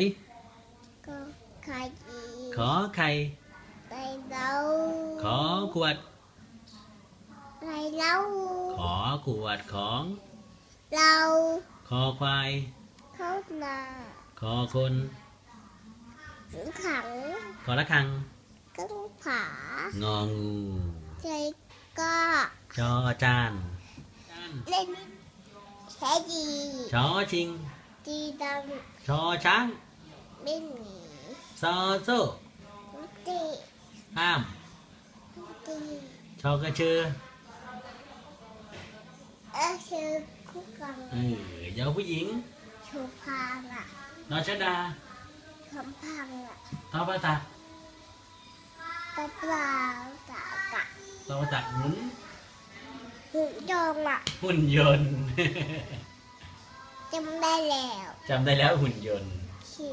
เอ้ยก็ใครอีขอไข่ไปเล่าขอขวด ไปเล่าขอขวดของเราคอควายเข้านาคอคนขังขอละคังกังผางองูใจก็จอจานจานเล่นแค่ดีชอชิงดีดชอช้างำ ไม่หนีซอโซ่ไม่ตีห้ามไม่ตีชอกระเชือเออชื่อคู่กันเออยอผู้หญิงชูพังอะนอชดาคำพังอะตอปะตะตะเปล่าตากะตอปะตะหมุนหุ่นยนต์อะหุ่นยนต์ จำได้แล้วจำได้แล้วหุ่นยนต์ชิ